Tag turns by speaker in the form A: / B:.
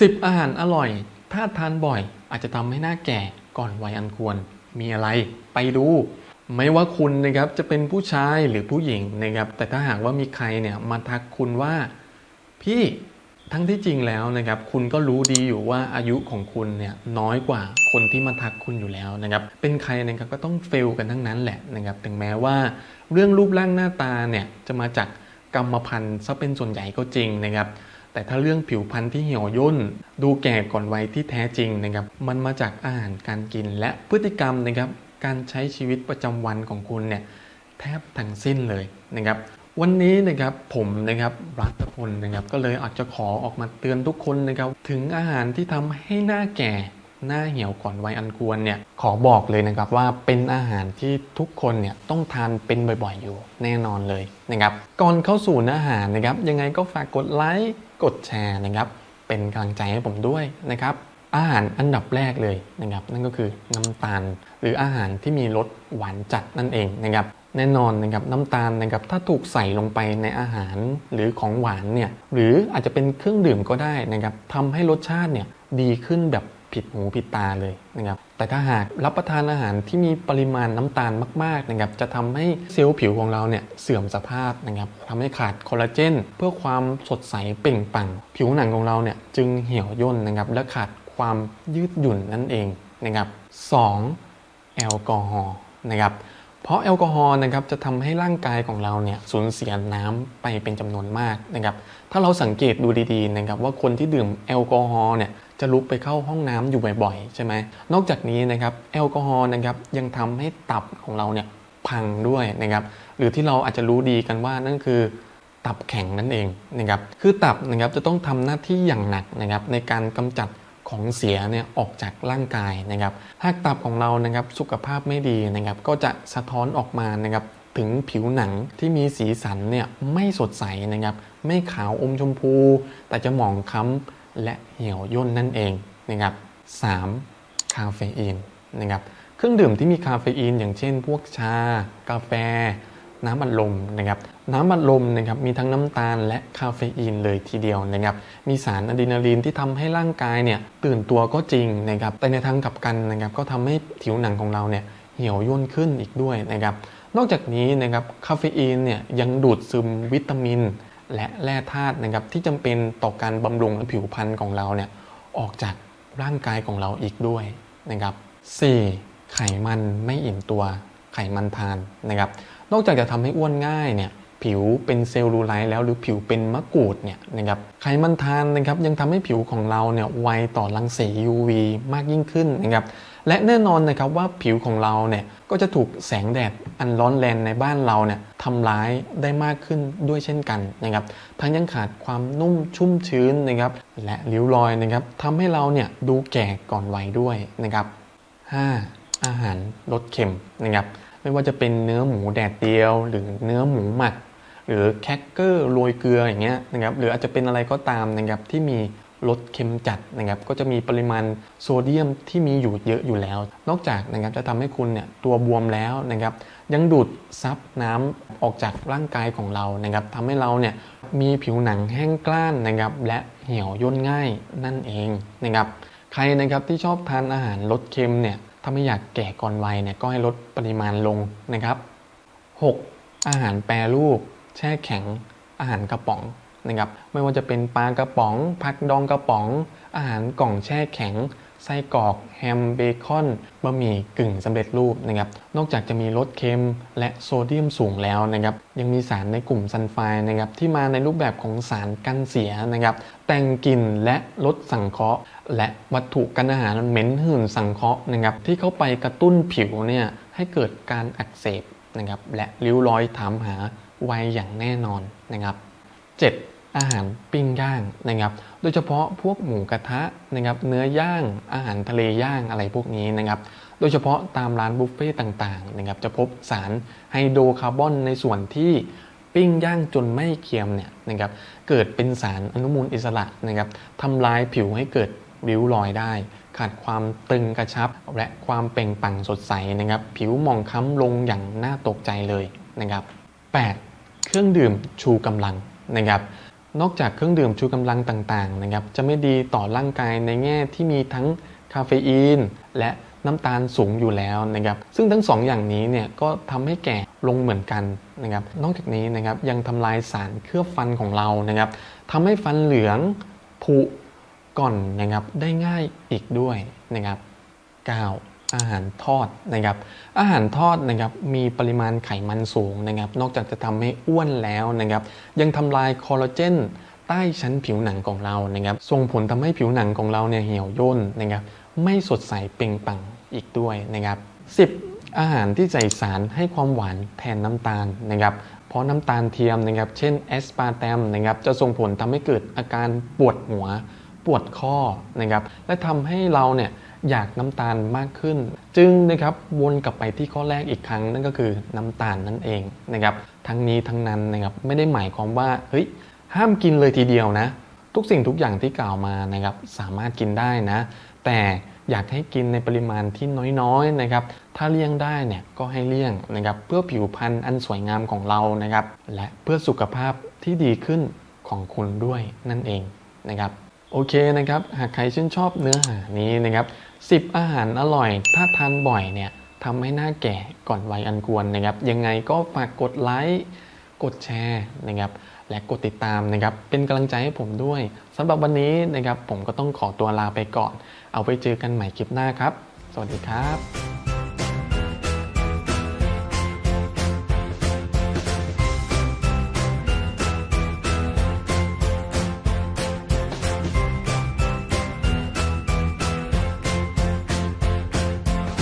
A: 10 อาหารอร่อย ถ้าทานบ่อย อาจจะทำให้หน้าแก่ก่อนวัยอันควร มีอะไรไปดู ไม่ว่าคุณนะครับจะเป็นผู้ชายหรือผู้หญิงนะครับ แต่ถ้าหากว่ามีใครเนี่ยมาทักคุณว่า พี่ทั้งที่จริงแล้วนะครับ คุณก็รู้ดีอยู่ว่าอายุของคุณเนี่ยน้อยกว่าคนที่มาทักคุณอยู่แล้วนะครับ เป็นใครนะครับก็ต้องเฟลกันทั้งนั้นแหละนะครับ ถึงแม้ว่าเรื่องรูปร่างหน้าตาเนี่ยจะมาจากกรรมพันธุ์ซะเป็นส่วนใหญ่ก็จริงนะครับ แต่ถ้าเรื่องผิวพรรณที่เหี่ยวย่น ดูแก่ก่อนวัยที่แท้จริงนะครับมันมาจากอาหารการกินและพฤติกรรมนะครับการใช้ชีวิตประจำวันของคุณเนี่ยแทบทั้งสิ้นเลยนะครับวันนี้นะครับผมนะครับรัตพลนะครับก็เลยอาจจะขอออกมาเตือนทุกคนนะครับถึงอาหารที่ทำให้หน้าแก่ หน้าเหี่ยวก่อนวัยอันควรเนี่ยขอบอกเลยนะครับว่าเป็นอาหารที่ทุกคนเนี่ยต้องทานเป็นบ่อยๆอยู่แน่นอนเลยนะครับก่อนเข้าสู่เนื้อหานะครับยังไงก็ฝากกดไลค์กดแชร์นะครับเป็นกำลังใจให้ผมด้วยนะครับอาหารอันดับแรกเลยนะครับนั่นก็คือน้ำตาล หรืออาหารที่มีรสหวานจัดนั่นเองนะครับแน่นอนนะครับน้ำตาลนะครับถ้าถูกใส่ลงไปในอาหารหรือของหวานเนี่ยหรืออาจจะเป็นเครื่องดื่มก็ได้นะครับทำให้รสชาติเนี่ยดีขึ้นแบบ ผิดหูผิดตาเลยนะครับแต่ถ้าหากรับประทานอาหารที่มีปริมาณน้ำตาลมากๆนะครับจะทำให้เซลล์ผิวของเราเนี่ยเสื่อมสภาพนะครับทำให้ขาดคอลลาเจน เพื่อความสดใสเปล่งปลั่งผิวหนังของเราเนี่ยจึงเหี่ยวย่นนะครับและขาดความยืดหยุ่นนั่นเองนะครับสองแอลกอฮอล์นะครับเพราะแอลกอฮอล์นะครับจะทำให้ร่างกายของเราเนี่ยสูญเสียน้ำไปเป็นจำนวนมากนะครับถ้าเราสังเกตดูดีๆนะครับว่าคนที่ดื่มแอลกอฮอล์เนี่ย จะลุกไปเข้าห้องน้ำอยู่บ่อยๆ ใช่ไหม นอกจากนี้นะครับแอลกอฮอล์นะครับยังทำให้ตับของเราเนี่ยพังด้วยนะครับ หรือที่เราอาจจะรู้ดีกันว่านั่นคือตับแข็งนั่นเองนะครับ คือตับนะครับจะต้องทำหน้าที่อย่างหนักนะครับในการกำจัดของเสียเนี่ยออกจากร่างกายนะครับ หากตับของเรานะครับสุขภาพไม่ดีนะครับ ก็จะสะท้อนออกมานะครับถึงผิวหนังที่มีสีสันเนี่ยไม่สดใสนะครับ ไม่ขาวอมชมพู แต่จะหมองคล้ำ และเหี่ยวย่นนั่นเองนะครับ 3. คาเฟอีนนะครับเครื่องดื่มที่มีคาเฟอีน อย่างเช่น พวกชา กาแฟ น้ำอัดลมนะครับน้ำอัดลมนะครับมีทั้งน้ำตาลและคาเฟอีนเลยทีเดียวนะครับมีสารอะดรีนาลีนที่ทำให้ร่างกายเนี่ยตื่นตัวก็จริงนะครับแต่ในทางกลับกันนะครับก็ทำให้ผิวหนังของเราเนี่ยเหี่ยวย่นขึ้นอีกด้วยนะครับนอกจากนี้นะครับคาเฟอีนเนี่ยยังดูดซึมวิตามิน และแร่ธาตุนะครับที่จำเป็นต่อการบำรุงผิวพรรณของเราเนี่ยออกจากร่างกายของเราอีกด้วยนะครับ 4. ไขมันไม่อิ่มตัวไขมันทานนะครับ นอกจากจะทำให้อ้วนง่ายเนี่ยผิวเป็นเซลลูไลท์แล้วหรือผิวเป็นมะกรูดเนี่ยนะครับไขมันทานนะครับยังทำให้ผิวของเราเนี่ยไวต่อรังสี UV มากยิ่งขึ้นนะครับ และแน่นอนนะครับว่าผิวของเราเนี่ยก็จะถูกแสงแดดอันร้อนแรงในบ้านเราเนี่ยทำร้ายได้มากขึ้นด้วยเช่นกันนะครับทั้งยังขาดความนุ่มชุ่มชื้นนะครับและริ้วรอยนะครับทำให้เราเนี่ยดูแก่ก่อนวัยด้วยนะครับ 5. อาหารรสเค็มนะครับไม่ว่าจะเป็นเนื้อหมูแดดเดียว หรือเนื้อหมูหมักหรือแคคเกอร์โรยเกลืออย่างเงี้ยนะครับหรืออาจจะเป็นอะไรก็ตามนะครับที่มี รสเค็มจัดนะครับก็จะมีปริมาณโซเดียมที่มีอยู่เยอะอยู่แล้ว นอกจากนะครับจะทำให้คุณเนี่ยตัวบวมแล้วนะครับยังดูดซับน้ำออกจากร่างกายของเรานะครับทำให้เราเนี่ยมีผิวหนังแห้งกร้านนะครับและเหี่ยวย่นง่ายนั่นเองนะครับใครนะครับที่ชอบทานอาหารรสเค็มเนี่ยถ้าไม่อยากแก่ก่อนวัยเนี่ยก็ให้ลดปริมาณลงนะครับ 6. อาหารแปรรูป แช่แข็ง อาหารกระป๋อง นะครับไม่ว่าจะเป็นปลากระป๋อง ผักดองกระป๋อง อาหารกล่องแช่แข็ง ไส้กรอกแฮมเบคอนบะหมี่กึ่งสำเร็จรูปนะครับนอกจากจะมีรสเค็มและโซเดียมสูงแล้วนะครับยังมีสารในกลุ่มซัลไฟนะครับที่มาในรูปแบบของสารกันเสียนะครับแต่งกลิ่นและลดสังเคราะห์ และวัตถุกันอาหารเหม็นหื่นสังเคราะห์นะครับที่เข้าไปกระตุ้นผิวเนี่ยให้เกิดการอักเสบนะครับและริ้วรอยถามหาวัยอย่างแน่นอนนะครับ 7. อาหารปิ้งย่างนะครับ โดยเฉพาะพวกหมูกระทะนะครับ เนื้อย่างอาหารทะเลย่างอะไรพวกนี้นะครับ โดยเฉพาะตามร้านบุฟเฟ่ต์ต่างๆนะครับ จะพบสารไฮโดรคาร์บอนในส่วนที่ปิ้งย่างจนไม่เค็มเนี่ยนะครับ เกิดเป็นสารอนุมูลอิสระนะครับทำลายผิวให้เกิดริ้วรอยได้ ขาดความตึงกระชับ และความเปล่งปลั่งสดใสนะครับ ผิวหมองค้ำลงอย่างน่าตกใจเลยนะครับ 8. เครื่องดื่มชูกำลังนะครับ นอกจากเครื่องดื่มชูกำลังต่างๆนะครับจะไม่ดีต่อร่างกายในแง่ที่มีทั้งคาเฟอีน และน้ำตาลสูงอยู่แล้วนะครับซึ่งทั้งสองอย่างนี้เนี่ยก็ทำให้แก่ลงเหมือนกันนะครับนอกจากนี้นะครับยังทำลายสารเคลือบฟันของเรานะครับทำให้ฟันเหลืองผุก่อนนะครับได้ง่ายอีกด้วยนะครับ 9. อาหารทอดนะครับ อาหารทอดนะครับมีปริมาณไขมันสูงนะครับ นอกจากจะทำให้อ้วนแล้วนะครับ ยังทำลายคอลลาเจนใต้ชั้นผิวหนังของเรานะครับส่งผลทำให้ผิวหนังของเราเนี่ยเหี่ยวย่นนะครับ ไม่สดใสเปล่งปลั่งอีกด้วยนะครับ 10. อาหารที่ใส่สารให้ความหวานแทนน้ำตาลนะครับเพราะน้ำตาลเทียมนะครับ เช่นแอสปาร์แตมนะครับจะส่งผลทำให้เกิดอาการปวดหัว ปวดข้อนะครับและทำให้เราเนี่ยอยากน้ำตาลมากขึ้น จึงนะครับวนกลับไปที่ข้อแรกอีกครั้งนั่นก็คือน้ำตาลนั่นเองนะครับทั้งนี้ทั้งนั้นนะครับไม่ได้หมายความว่าเฮ้ยห้ามกินเลยทีเดียวนะ ทุกสิ่งทุกอย่างที่กล่าวมานะครับสามารถกินได้นะ แต่อยากให้กินในปริมาณที่น้อยๆนะครับ ถ้าเลี่ยงได้เนี่ยก็ให้เลี่ยงนะครับเพื่อผิวพรรณอันสวยงามของเรานะครับ และเพื่อสุขภาพที่ดีขึ้นของคุณด้วยนั่นเองนะครับ โอเคนะครับ หากใครชื่นชอบเนื้อหานี้นะครับ10 อาหารอร่อย ถ้าทานบ่อยเนี่ยทำให้หน้าแก่ก่อนวัยอันควรนะครับ ยังไงก็ฝากกดไลค์ กดแชร์นะครับ และกดติดตามนะครับ เป็นกำลังใจให้ผมด้วยสำหรับวันนี้นะครับ ผมก็ต้องขอตัวลาไปก่อน เอาไว้เจอกันใหม่คลิปหน้าครับ สวัสดีครับ